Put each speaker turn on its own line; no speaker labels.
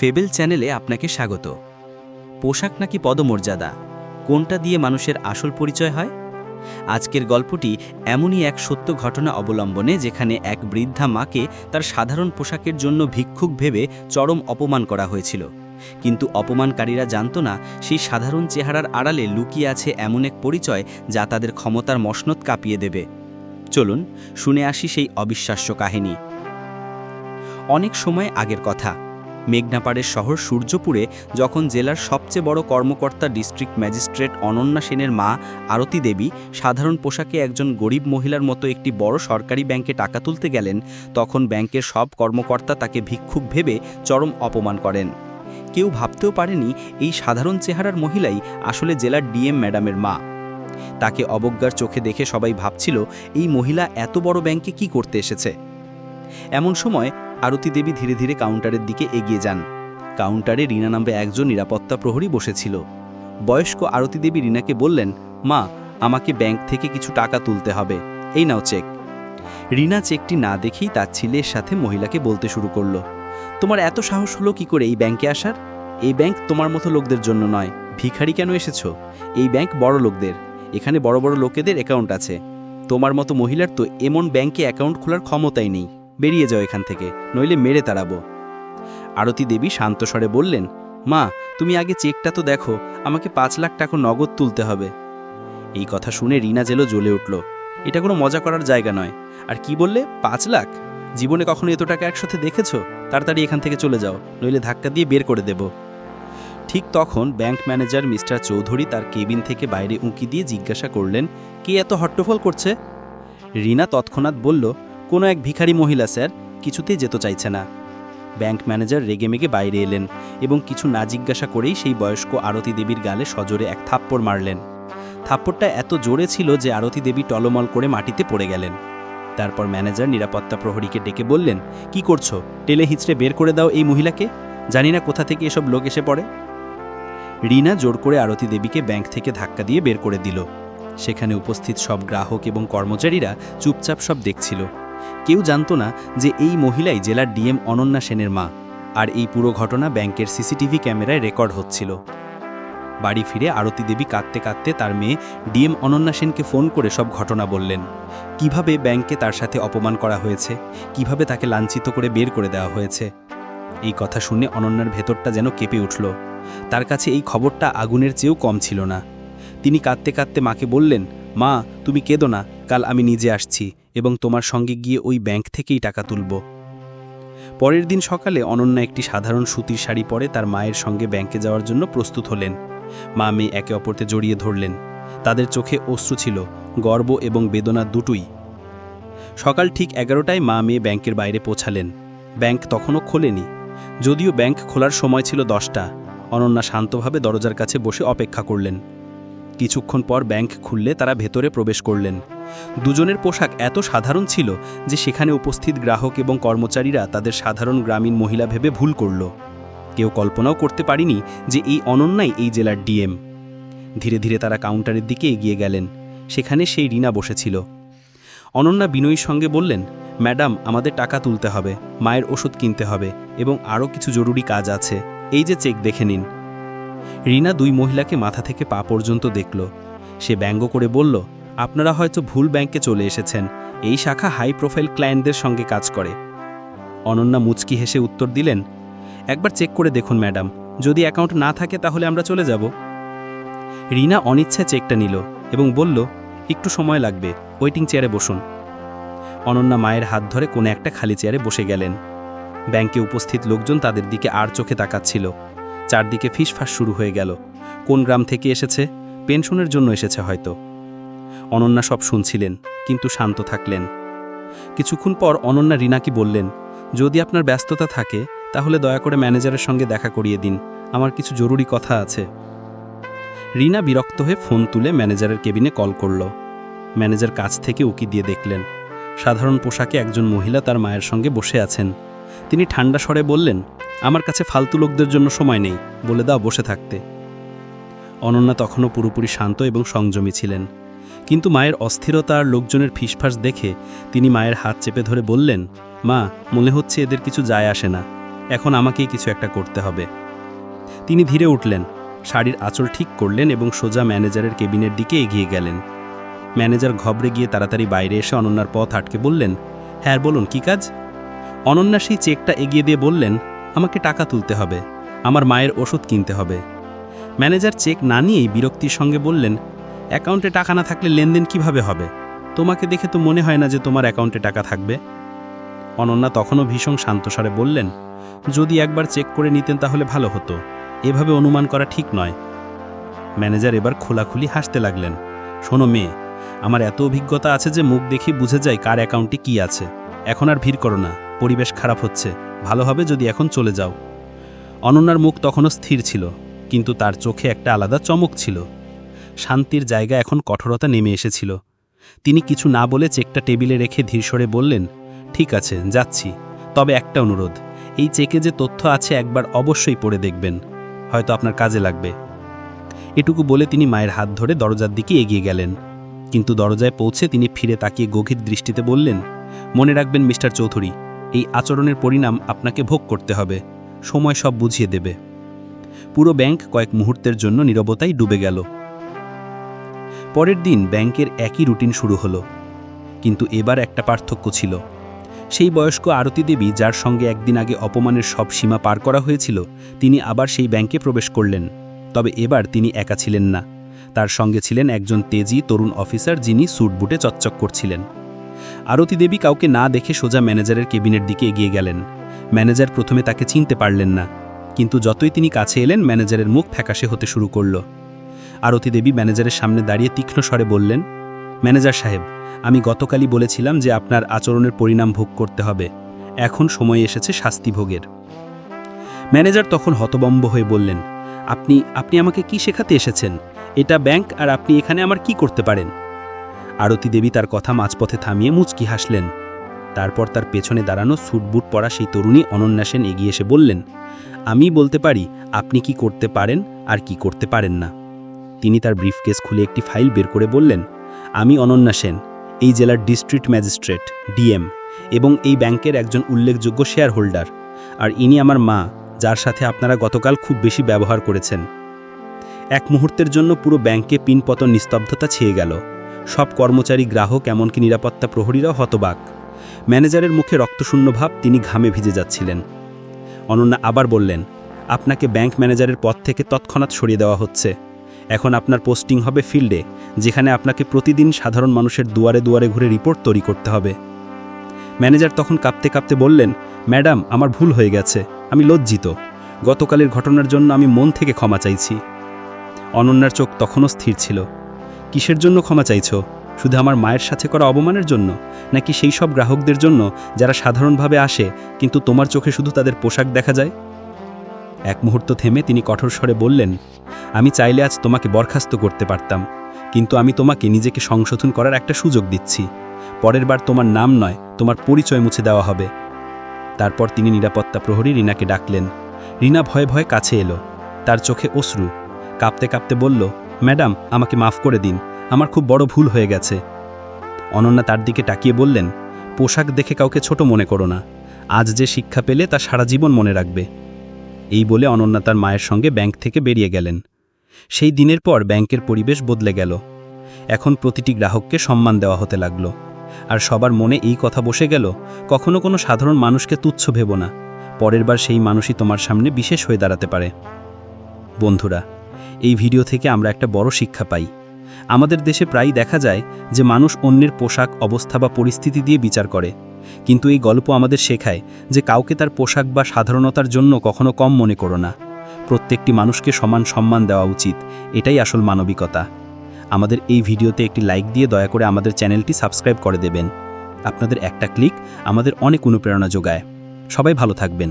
Fable চ্যানেলে আপনাকে স্বাগত। পোশাক নাকি পদমর্যাদা? কোনটা দিয়ে মানুষের আসল পরিচয় হয়? আজকের গল্পটি এমনই এক সত্য ঘটনা অবলম্বনে যেখানে এক বৃদ্ধা মাকে তার সাধারণ পোশাকের জন্য ভিক্ষুক ভেবে চরম অপমান করা হয়েছিল। কিন্তু অপমানকারীরা জানত না, সেই সাধারণ চেহারার আড়ালে লুকিয়ে আছে এমন এক পরিচয় যা তাদের ক্ষমতার মসনদ কাঁপিয়ে দেবে। চলুন, শুনে আসি সেই অবিশ্বাস্য কাহিনী। অনেক সময় আগের কথা। মেঘনাপাড়ের শহর সূর্যপুরে যখন জেলার সবচেয়ে বড় কর্মকর্তা ডিস্ট্রিক্ট ম্যাজিস্ট্রেট অনন্যা সেনের মা, আরতি দেবী, সাধারণ পোশাকে একজন গরিব মহিলার মতো একটি বড় সরকারি ব্যাংকে টাকা তুলতে গেলেন, তখন ব্যাংকের সব কর্মকর্তা তাকে ভিক্ষুক ভেবে চরম অপমান করেন। কেউ ভাবতেও পারেনি এই সাধারণ চেহারার মহিলাই আসলে জেলার ডিএম ম্যাডামের মা। তাকে অবজ্ঞার চোখে দেখে সবাই ভাবছিল, এই মহিলা এত বড় ব্যাংকে কি করতে এসেছে? এমন সময় আরতি দেবী ধীরে ধীরে কাউন্টারের দিকে এগিয়ে যান। কাউন্টারে রিনা নামে একজন নিরাপত্তা প্রহরী বসেছিল। বয়স্ক আরতি দেবী রিনাকে বললেন, মা, আমাকে ব্যাংক থেকে কিছু টাকা তুলতে হবে। এই নাও চেক। রিনা চেকটি না দেখেই তার ছেলের সাথে মহিলাকে বলতে শুরু করল, তোমার এত সাহস হলো কি করে এই ব্যাংকে আসার? এই ব্যাংক তোমার মতো লোকদের জন্য নয়। ভিখারি কেন এসেছ? এই ব্যাংক বড় লোকদের। এখানে বড় বড় লোকেদের অ্যাকাউন্ট আছে। তোমার মতো মহিলার তো এমন ব্যাংকে অ্যাকাউন্ট খোলার ক্ষমতাই নেই। বেরিয়ে যাও এখান থেকে, নইলে মেরে তাড়াবো। আরতি দেবী শান্ত স্বরে বললেন, মা, তুমি আগে চেকটা তো দেখো, আমাকে পাঁচ লাখ টাকা নগদ তুলতে হবে। এই কথা শুনে রিনা জেলো জ্বলে উঠল। এটা কোনো মজা করার জায়গা নয়। আর কি বললে, পাঁচ লাখ? জীবনে কখনো এত টাকা একসাথে দেখেছ? তাড়াতাড়ি এখান থেকে চলে যাও, নইলে ধাক্কা দিয়ে বের করে দেব। ঠিক তখন ব্যাংক ম্যানেজার মিস্টার চৌধুরী তার কেবিন থেকে বাইরে উঁকি দিয়ে জিজ্ঞাসা করলেন, কে এত হট্টফল করছে? রিনা তৎক্ষণাৎ বলল কোনো এক ভিখারি মহিলা, স্যার, কিছুতেই যেতে চাইছে না। ব্যাংক ম্যানেজার রেগেমেগে বাইরে এলেন এবং কিছু না জিজ্ঞাসা করেই সেই বয়স্ক আরতি দেবীর গালে সজোরে এক থাপ্পড় মারলেন। থাপ্পড়টা এত জোরে ছিল যে আরতি দেবী টলমল করে মাটিতে পড়ে গেলেন। তারপর ম্যানেজার নিরাপত্তা প্রহরীকে ডেকে বললেন, কি করছ? টেলে হিঁচড়ে বের করে দাও এই মহিলাকে? জানি না কোথা থেকে এসব লোক এসে পড়ে। রিনা জোর করে আরতি দেবীকে ব্যাংক থেকে ধাক্কা দিয়ে বের করে দিল। সেখানে উপস্থিত সব গ্রাহক এবং কর্মচারীরা চুপচাপ সব দেখছিল। কেউ জানতো না যে এই মহিলাই জেলার ডিএম অনন্যা সেনের মা, আর এই পুরো ঘটনা ব্যাংকের সিসিটিভি ক্যামেরায় রেকর্ড হচ্ছিল। বাড়ি ফিরে আরতি দেবী কাঁদতে কাঁদতে তার মেয়ে ডিএম অনন্যা সেনকে ফোন করে সব ঘটনা বললেন। কীভাবে ব্যাংকে তার সাথে অপমান করা হয়েছে? কীভাবে তাকে লাঞ্ছিত করে বের করে দেওয়া হয়েছে? এই কথা শুনে অনন্যার ভেতরটা যেন কেঁপে উঠল। তার কাছে এই খবরটা আগুনের চেয়েও কম ছিল না। তিনি কাঁদতে কাঁদতে মাকে বললেন, মা, তুমি কেঁদো না, কাল আমি নিজে আসছি। এবং তোমার সঙ্গে গিয়ে ওই ব্যাংক থেকেই টাকা তুলব। পরের দিন সকালে অনন্যা একটি সাধারণ সুতির শাড়ি পরে তার মায়ের সঙ্গে ব্যাংকে যাওয়ার জন্য প্রস্তুত হলেন। মা মেয়ে একে অপরকে জড়িয়ে ধরলেন। তাদের চোখে অশ্রু ছিল, গর্ব এবং বেদনা দুটোই। সকাল ঠিক এগারোটায় মা মেয়ে ব্যাংকের বাইরে পৌঁছালেন। ব্যাংক তখনও খোলেনি। যদিও ব্যাংক খোলার সময় ছিল দশটা, অনন্যা শান্তভাবে দরজার কাছে বসে অপেক্ষা করলেন। কিছুক্ষণ পর ব্যাংক খুললে তারা ভেতরে প্রবেশ করলেন। দুজনের পোশাক এত সাধারণ ছিল যে সেখানে উপস্থিত গ্রাহক এবং কর্মচারীরা তাদের সাধারণ গ্রামীণ মহিলা ভেবে ভুল করল। কেউ কল্পনাও করতে পারিনি যে এই অনন্যাই এই জেলার ডিএম। ধীরে ধীরে তারা কাউন্টারের দিকে এগিয়ে গেলেন, সেখানে সেই রিনা বসেছিল। অনন্যা বিনয়ীর সঙ্গে বললেন, ম্যাডাম, আমাদের টাকা তুলতে হবে, মায়ের ওষুধ কিনতে হবে এবং আরও কিছু জরুরি কাজ আছে। এই যে চেক দেখে নিন। রিনা দুই মহিলাকে মাথা থেকে পা পর্যন্ত দেখল। সে ব্যঙ্গ করে বলল, আপনারা হয়তো ভুল ব্যাংকে চলে এসেছেন। এই শাখা হাই প্রোফাইল ক্লায়েন্টদের সঙ্গে কাজ করে। অনন্যা মুচকি হেসে উত্তর দিলেন, একবার চেক করে দেখুন, ম্যাডাম। যদি অ্যাকাউন্ট না থাকে তাহলে আমরা চলে যাব। রিনা অনিচ্ছা চেকটা নিল এবং বলল, একটু সময় লাগবে, ওয়েটিং চেয়ারে বসুন। অনন্যা মায়ের হাত ধরে কোনো একটা খালি চেয়ারে বসে গেলেন। ব্যাংকে উপস্থিত লোকজন তাদের দিকে আর চোখে তাকাচ্ছিল। চারদিকে ফিসফাস শুরু হয়ে গেল। কোন গ্রাম থেকে এসেছে? পেনশনের জন্য এসেছে হয়তো। অনন্যা সব শুনছিলেন, কিন্তু শান্ত থাকলেন। কিছুক্ষণ পর অনন্যা রিনাকে বললেন, যদি আপনার ব্যস্ততা থাকে, তাহলে দয়া করে ম্যানেজারের সঙ্গে দেখা করিয়ে দিন। আমার কিছু জরুরি কথা আছে। রিনা বিরক্ত হয়ে ফোন তুলে ম্যানেজারের কেবিনে কল করল। ম্যানেজার কাছ থেকে উকি দিয়ে দেখলেন, সাধারণ পোশাকে একজন মহিলা তার মায়ের সঙ্গে বসে আছেন। তিনি ঠান্ডা স্বরে বললেন আমার কাছে ফালতু লোকদের জন্য সময় নেই, বলে দাও বসে থাকতে। অনন্যা তখনও পুরোপুরি শান্ত এবং সংযমী ছিলেন। কিন্তু মায়ের অস্থিরতা আর লোকজনের ফিসফাস দেখে তিনি মায়ের হাত চেপে ধরে বললেন, মা, মনে হচ্ছে এদের কিছু যায় আসে না।
এখন আমাকেই কিছু একটা করতে হবে। তিনি ধীরে উঠলেন। শাড়ির আঁচল ঠিক করলেন এবং সোজা ম্যানেজারের কেবিনের দিকে এগিয়ে গেলেন। ম্যানেজার ঘবড়ে গিয়ে তাড়াতাড়ি বাইরে এসে অনন্যার পথ আটকে বললেন হ্যাঁ বলুন, কি কাজ? অনন্যা সেই চেকটা এগিয়ে দিয়ে বললেন আমাকে টাকা তুলতে হবে, আমার মায়ের ওষুধ কিনতে হবে। ম্যানেজার চেক না নিয়েই বিরক্তির সঙ্গে বললেন, অ্যাকাউন্টে টাকা না থাকলে লেনদেন কীভাবে হবে? তোমাকে দেখে তো মনে হয় না যে তোমার অ্যাকাউন্টে টাকা থাকবে। অনন্যা তখনও ভীষণ শান্তস্বরে বললেন, যদি একবার চেক করে নিতেন তাহলে ভালো হতো। এভাবে অনুমান করা ঠিক নয়। ম্যানেজার এবার খোলাখুলি হাসতে লাগলেন, শোনো মেয়ে, আমার এত অভিজ্ঞতা আছে যে মুখ দেখে বুঝে যায় কার অ্যাকাউন্টে কি আছে। এখন আর ভিড় করো না, পরিবেশ খারাপ হচ্ছে। ভালো হবে যদি এখন চলে যাও। অনন্যার মুখ তখনও স্থির ছিল, কিন্তু তার চোখে একটা আলাদা চমক ছিল। শান্তির জায়গা এখন কঠোরতা নেমে এসেছিল। তিনি কিছু না বলে চেকটা টেবিলে রেখে ধীরস্বরে বললেন, ঠিক আছে, যাচ্ছি। তবে একটা অনুরোধ, এই চেকে যে তথ্য আছে একবার অবশ্যই পড়ে দেখবেন। হয়তো আপনার কাজে লাগবে। এটুকু বলে তিনি মায়ের হাত ধরে দরজার দিকে এগিয়ে গেলেন। কিন্তু দরজায় পৌঁছে তিনি ফিরে তাকিয়ে গভীর দৃষ্টিতে বললেন, মনে রাখবেন মিস্টার চৌধুরী এই আচরণের পরিণাম আপনাকে ভোগ করতে হবে। সময় সব বুঝিয়ে দেবে। পুরো ব্যাংক কয়েক মুহূর্তের জন্য নীরবতায় ডুবে গেল। পরের দিন ব্যাংকের একই রুটিন শুরু হলো। কিন্তু এবার একটা পার্থক্য ছিল। সেই বয়স্ক আরতি দেবী যার সঙ্গে একদিন আগে অপমানের সব সীমা পার করা হয়েছিল, তিনি আবার সেই ব্যাংকে প্রবেশ করলেন। তবে এবার তিনি একা ছিলেন না। তার সঙ্গে ছিলেন একজন তেজি তরুণ অফিসার যিনি স্যুট বুটে চকচক করছিলেন। আরতি দেবী কাউকে না দেখে সোজা ম্যানেজারের কেবিনের দিকে এগিয়ে গেলেন। ম্যানেজার প্রথমে তাকে চিনতে পারলেন না, কিন্তু যতই তিনি কাছে এলেন, ম্যানেজারের মুখ ফ্যাকাশে হতে শুরু করল। আরতি দেবী ম্যানেজারের সামনে দাঁড়িয়ে তীক্ষ্ণ স্বরে বললেন, ম্যানেজার সাহেব, আমি গতকালই বলেছিলাম যে আপনার আচরণের পরিণাম ভোগ করতে হবে। এখন সময় এসেছে শাস্তি ভোগের। ম্যানেজার তখন হতবম্ব হয়ে বললেন, আপনি আপনি আমাকে কি শেখাতে এসেছেন? এটা ব্যাংক আর আপনি এখানে আমার কি করতে পারেন? আরতি দেবী তার কথা মাঝপথে থামিয়ে মুচকি হাসলেন। তারপর তার পেছনে দাঁড়ানো স্যুটবুট পরা সেই তরুণী অনন্যা সেন এগিয়ে এসে বললেন, আমি বলতে পারি, আপনি কি করতে পারেন আর কি করতে পারেন না। তিনি তার ব্রিফকেস খুলে একটি ফাইল বের করে বললেন, আমি অনন্যা সেন, এই জেলার ডিস্ট্রিক্ট ম্যাজিস্ট্রেট, ডিএম, এবং এই ব্যাংকের একজন উল্লেখযোগ্য শেয়ার হোল্ডার আর ইনি আমার মা, যার সাথে আপনারা গতকাল খুব বেশি ব্যবহার করেছেন। এক মুহূর্তের জন্য পুরো ব্যাংকে পিনপতন নিস্তব্ধতা ছেয়ে গেল। সব কর্মচারী, গ্রাহক, এমনকি নিরাপত্তা প্রহরীরাও হতবাক। ম্যানেজারের মুখে রক্তশূন্য ভাব, তিনি ঘামে ভিজে যাচ্ছিলেন। অনন্যা আবার বললেন, আপনাকে ব্যাংক ম্যানেজারের পদ থেকে তৎক্ষণাৎ সরিয়ে দেওয়া হচ্ছে। এখন আপনার পোস্টিং হবে ফিল্ডে, যেখানে আপনাকে প্রতিদিন সাধারণ মানুষের দুয়ারে দুয়ারে ঘুরে রিপোর্ট তৈরি করতে হবে। ম্যানেজার তখন কাঁপতে কাঁপতে বললেন, ম্যাডাম, আমার ভুল হয়ে গেছে, আমি লজ্জিত। গতকালের ঘটনার জন্য আমি মন থেকে ক্ষমা চাইছি। অনন্যার চোখ তখনও স্থির ছিল। কিসের জন্য ক্ষমা চাইছো? শুধু আমার মায়ের সাথে করা অবমানের জন্য? নাকি সেই সব গ্রাহকদের জন্য যারা সাধারণভাবে আসে, কিন্তু তোমার চোখে শুধু তাদের পোশাক দেখা যায়? এক মুহূর্ত থেমে তিনি কঠোর স্বরে বললেন, আমি চাইলে আজ তোমাকে বরখাস্ত করতে পারতাম, কিন্তু আমি তোমাকে নিজেকে সংশোধন করার একটা সুযোগ দিচ্ছি। পরের বার তোমার নাম নয়, তোমার পরিচয় মুছে দেওয়া হবে। তারপর তিনি নিরাপত্তা প্রহরী রিনাকে ডাকলেন। রিনা ভয়ে ভয়ে কাছে এলো। তার চোখে অশ্রু। কাঁপতে কাঁপতে বলল ম্যাডাম, আমাকে মাফ করে দিন। আমার খুব বড় ভুল হয়ে গেছে। অনন্যা তার দিকে তাকিয়ে বললেন, পোশাক দেখে কাউকে ছোট মনে করো না। আজ যে শিক্ষা পেলে তা সারা জীবন মনে রাখবে। এই বলে অনন্যা তার মায়ের সঙ্গে ব্যাংক থেকে বেরিয়ে গেলেন। সেই দিনের পর ব্যাংকের পরিবেশ বদলে গেল। এখন প্রতিটি গ্রাহককে সম্মান দেওয়া হতে লাগল। আর সবার মনে এই কথা বসে গেল, কখনো কোনো সাধারণ মানুষকে তুচ্ছ ভেব না। পরের বার সেই মানুষই তোমার সামনে বিশেষ হয়ে দাঁড়াতে পারে। বন্ধুরা এই ভিডিও থেকে আমরা একটা বড় শিক্ষা পাই। আমাদের দেশে প্রায়ই দেখা যায় যে মানুষ অন্যের পোশাক, অবস্থা বা পরিস্থিতি দিয়ে বিচার করে। কিন্তু এই গল্প আমাদের শেখায় যে কাউকে তার পোশাক বা সাধারণতার জন্য কখনো কম মনে করো না। প্রত্যেকটি মানুষকে সমান সম্মান দেওয়া উচিত, এটাই আসল মানবিকতা। আমাদের এই ভিডিওতে একটি লাইক দিয়ে দয়া করে আমাদের চ্যানেলটি সাবস্ক্রাইব করে দেবেন। আপনাদের একটা ক্লিক আমাদের অনেক অনুপ্রেরণা যোগায়। সবাই ভালো থাকবেন।